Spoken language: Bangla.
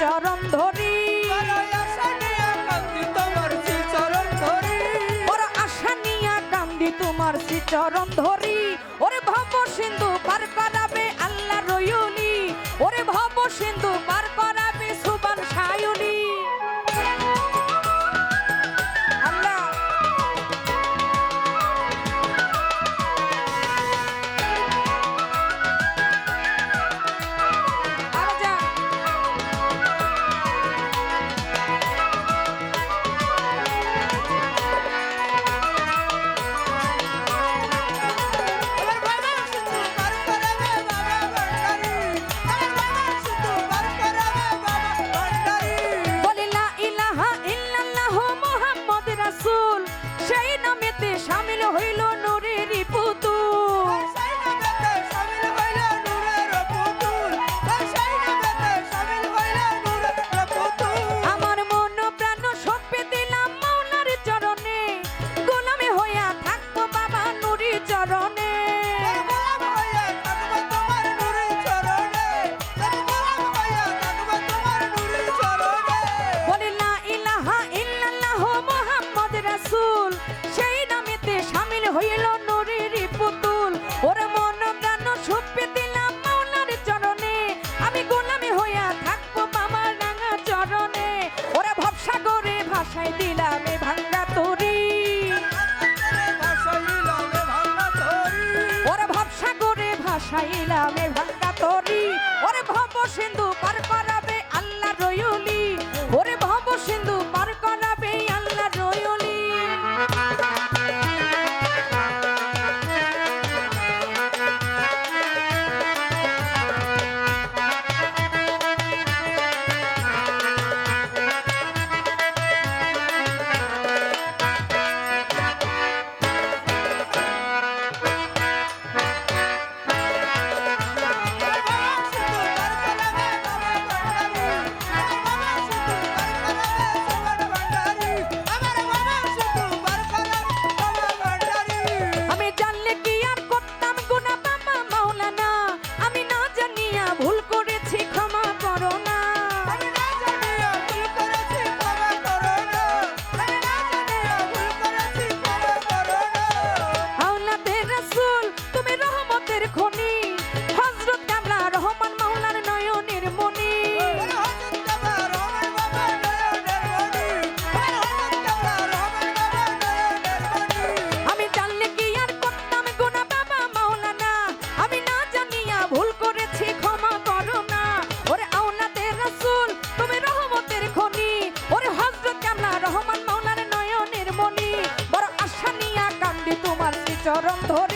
চরণ ধরি। তোমার শ্রী চরণ ধরি। ও সাইলামে ভাঙ্গা তরি। ওরে ভব সিন্ধু পার করাবে আল্লাহ রয়ুলি। চরণ ধরে